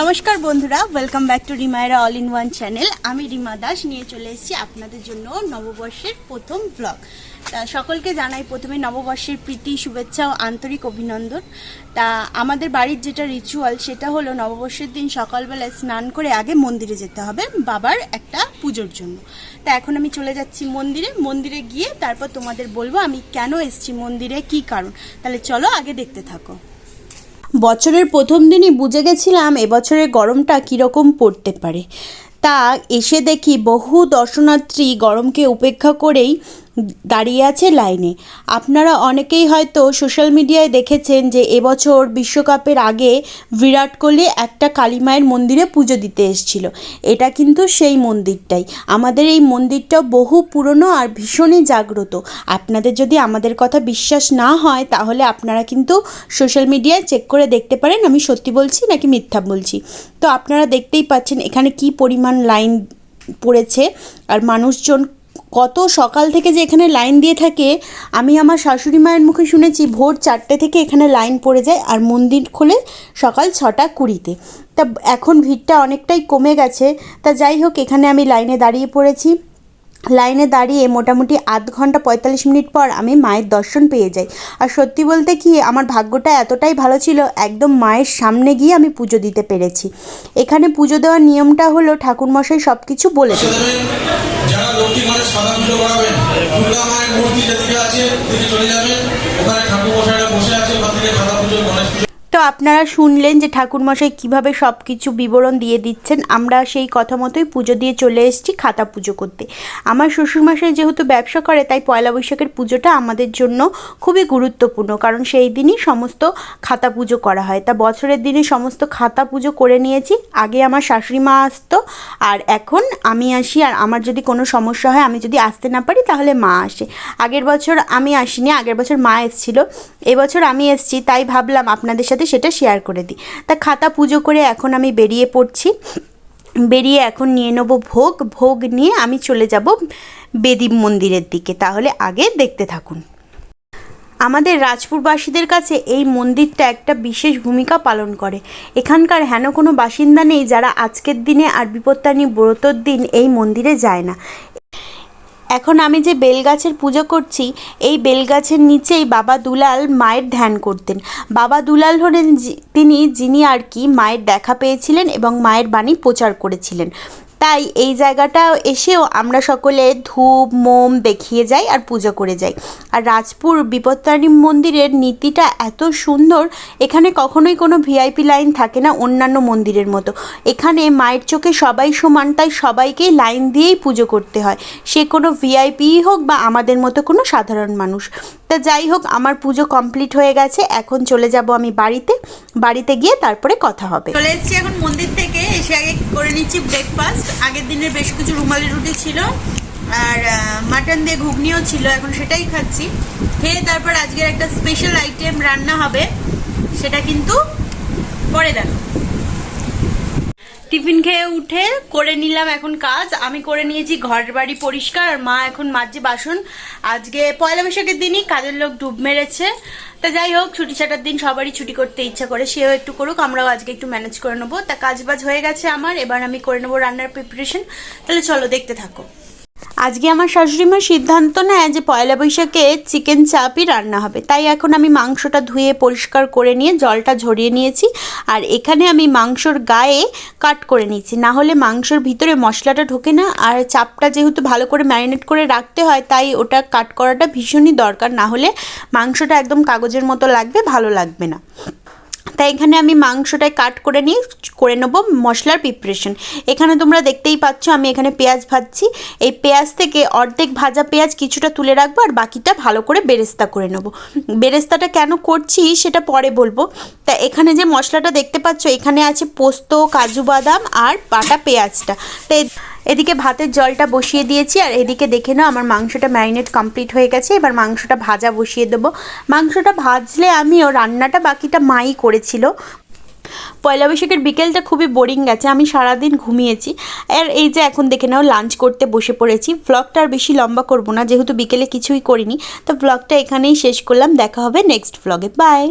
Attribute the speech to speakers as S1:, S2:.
S1: নমস্কার বন্ধুরা welcome back to Rimayra all in one channel আমি রিমা দাস, নিয়ে চলে এসেছি আপনাদের জন্য নববর্ষের প্রথম ব্লগ তা সকলকে জানাই প্রথমে নববর্ষের প্রীতি, শুভেচ্ছা ও আন্তরিক অভিনন্দন। তা আমাদের বাড়ির যেটা রিচুয়াল সেটা হলো নববর্ষের দিন সকালবেলায় স্নান করে আগে মন্দিরে যেতে হবে, বাবার একটা পুজোর জন্য। তা এখন আমি চলে যাচ্ছি মন্দিরে। মন্দিরে গিয়ে তারপর তোমাদের বলব আমি কেন এসছি মন্দিরে, কি কারণ। তাহলে চলো আগে দেখতে থাকো। বছরের প্রথম দিনই বুঝে গেছিলাম এবছরের গরমটা কীরকম পড়তে পারে। তা এসে দেখি বহু দর্শনার্থী গরমকে উপেক্ষা করেই দাঁড়িয়ে আছে লাইনে। আপনারা অনেকেই হয়তো সোশ্যাল মিডিয়ায় দেখেছেন যে এবছর বিশ্বকাপের আগে বিরাট কোহলি একটা কালী মায়ের মন্দিরে পুজো দিতে এসেছিল। এটা কিন্তু সেই মন্দিরটাই। আমাদের এই মন্দিরটা বহু পুরনো আর ভীষণই জাগ্রত। আপনাদের যদি আমাদের কথা বিশ্বাস না হয়, তাহলে আপনারা কিন্তু সোশ্যাল মিডিয়ায় চেক করে দেখতে পারেন আমি সত্যি বলছি নাকি মিথ্যা বলছি। তো আপনারা দেখতেই পাচ্ছেন এখানে কি পরিমাণ লাইন পড়েছে। আর মানুষজন কত সকাল থেকে যে এখানে লাইন দিয়ে থাকে, আমি আমার শাশুড়ি মায়ের মুখে শুনেছি ভোর চারটে থেকে এখানে লাইন পড়ে যায় আর মন্দির খোলে সকাল ছটা কুড়িতে। তা এখন ভিড়টা অনেকটাই কমে গেছে। তা যাই হোক, এখানে আমি লাইনে দাঁড়িয়ে পড়েছি। লাইনে দাঁড়িয়ে মোটামুটি আধ ঘণ্টা পঁয়তাল্লিশ মিনিট পর আমি মায়ের দর্শন পেয়ে যাই। আর সত্যি বলতে কি, আমার ভাগ্যটা এতটাই ভালো ছিল, একদম মায়ের সামনে গিয়ে আমি পুজো দিতে পেরেছি। এখানে পুজো দেওয়ার নিয়মটা হলো ঠাকুরমশাই সব কিছু বলে দেন
S2: লক্ষ্মী ঘরে সাদা পুজো করাবেন। দুর্গা মায়ের মূর্তি যেদিকে আছে দিকে চলে যাবেন। ওখানে ঠাকুর মশাইরা বসে আছে ওখান থেকে পুজো
S1: তো আপনারা শুনলেন যে ঠাকুরমশাই কীভাবে সব কিছু বিবরণ দিয়ে দিচ্ছেন। আমরা সেই কথা মতোই পুজো দিয়ে চলে এসেছি খাতা পুজো করতে। আমার শ্বশুরমশাই যেহেতু ব্যবসা করে, তাই পয়লা বৈশাখের পুজোটা আমাদের জন্য খুবই গুরুত্বপূর্ণ। কারণ সেই দিনই সমস্ত খাতা পুজো করা হয়। তা বছরের দিনে সমস্ত খাতা পুজো করে নিয়েছি। আগে আমার শাশুড়ি মা আসতো, আর এখন আমি আসি। আর আমার যদি কোনো সমস্যা হয়, আমি যদি আসতে না পারি, তাহলে মা আসে। আগের বছর আমি আসিনি, আগের বছর মা এসেছিল। এবছর আমি এসেছি, তাই ভাবলাম আপনাদের সাথে সেটা শেয়ার করে দিই। তা খাতা পুজো করে এখন আমি বেরিয়ে পড়ছি। বেরিয়ে এখন নিয়ে নেব ভোগ। ভোগ নিয়ে আমি চলে যাব বেদী মন্দিরের দিকে। তাহলে আগে দেখতে থাকুন। আমাদের রাজপুরবাসীদের কাছে এই মন্দিরটা একটা বিশেষ ভূমিকা পালন করে। এখানকার হেন কোনো বাসিন্দা নেই যারা আজকের দিনে আর বিপত্তানি ব্রতর দিন এই মন্দিরে যায় না। এখন আমি যে বেলগাছের পুজো করছি, এই বেলগাছের নিচেই বাবা দুলাল মায়ের ধ্যান করতেন। বাবা দুলাল হলেন তিনি যিনি আর কি মায়ের দেখা পেয়েছিলেন এবং মায়ের বাণী প্রচার করেছিলেন। তাই এই জায়গাটা এসেও আমরা সকলে ধূপ, মোম দেখিয়ে যাই আর পুজো করে যাই। আর রাজপুর বিপত্তারিণী মন্দিরের নীতিটা এত সুন্দর, এখানে কখনোই কোনো ভিআইপি লাইন থাকে না অন্যান্য মন্দিরের মতো। এখানে মায়ের চোখে সবাই সমান, তাই সবাইকেই লাইন দিয়েই পুজো করতে হয়। সে কোনো ভিআইপি হোক বা আমাদের মতো কোনো সাধারণ মানুষ। তা যাই হোক, আমার পুজো কমপ্লিট হয়ে গেছে, এখন চলে যাব আমি বাড়িতে। বাড়িতে গিয়ে তারপরে কথা হবে। চলে এসেছি এখন মন্দির থেকে, এসে আগে করে নিচ্ছি ব্রেকফাস্ট আগের দিনের বেশ কিছু রুমালি রুটি ছিল আর মাটন দিয়ে ঘুগনিও ছিল, এখন সেটাই খাচ্ছি। খেয়ে তারপর আজকের একটা স্পেশাল আইটেম রান্না হবে, সেটা কিন্তু পরে দেখো। টিফিন খেয়ে উঠে করে নিলাম এখন কাজ। আমি করে নিয়েছি ঘর বাড়ি পরিষ্কার, আর মা এখন মাঝে বাসন। আজকে পয়লা বৈশাখের দিনই কাজের লোক ডুব মেরেছে। তা যাই হোক, ছুটি ছাটার দিন সবারই ছুটি করতে ইচ্ছা করে, সেও একটু করুক, আমরাও আজকে একটু ম্যানেজ করে নেব। তা কাজ বাজ হয়ে গেছে আমার, এবার আমি করে নেব রান্নার প্রিপারেশন তাহলে চলো দেখতে থাকো। আজকে আমার শাশুড়ি মা সিদ্ধান্ত নেয় যে পয়লা বৈশাখে চিকেন চাপই রান্না হবে। তাই এখন আমি মাংসটা ধুয়ে পরিষ্কার করে নিয়ে জলটা ঝরিয়ে নিয়েছি আর এখানে আমি মাংসর গায়ে কাট করে নিয়েছি। না হলে মাংসর ভিতরে মশলাটা ঢোকে না আর চাপটা যেহেতু ভালো করে ম্যারিনেট করে রাখতে হয়, তাই ওটা কাট করাটা ভীষণই দরকার। না হলে মাংসটা একদম কাগজের মতো লাগবে, ভালো লাগবে না। তাই এখানে আমি মাংসটায় কাট করে নিয়ে করে নেব মশলার প্রিপারেশন এখানে তোমরা দেখতেই পাচ্ছ আমি এখানে পেঁয়াজ ভাজছি। এই পেঁয়াজ থেকে অর্ধেক ভাজা পেঁয়াজ কিছুটা তুলে রাখব আর বাকিটা ভালো করে বেরেস্তা করে নেব। বেরেস্তাটা কেন করছি সেটা পরে বলব। তা এখানে যে মশলাটা দেখতে পাচ্ছ এখানে আছে পোস্ত, কাজু বাদাম আর বাটা পেঁয়াজটা। তাই এদিকে ভাতের জলটা বসিয়ে দিয়েছি, আর এদিকে দেখে নাও আমার মাংসটা ম্যারিনেট কমপ্লিট হয়ে গেছে। এবার মাংসটা ভাজা বসিয়ে দেবো। মাংসটা ভাজলে আমিও রান্নাটা বাকিটা মাই করেছিল। পয়লা বৈশাখের বিকেলটা খুবই বোরিং গেছে, আমি সারাদিন ঘুমিয়েছি। আর এই যে এখন দেখে নাও লাঞ্চ করতে বসে পড়েছি। ব্লগটা আর বেশি লম্বা করব না, যেহেতু বিকেলে কিছুই করিনি। তো ব্লগটা এখানেই শেষ করলাম, দেখা হবে নেক্সট ব্লগে বাই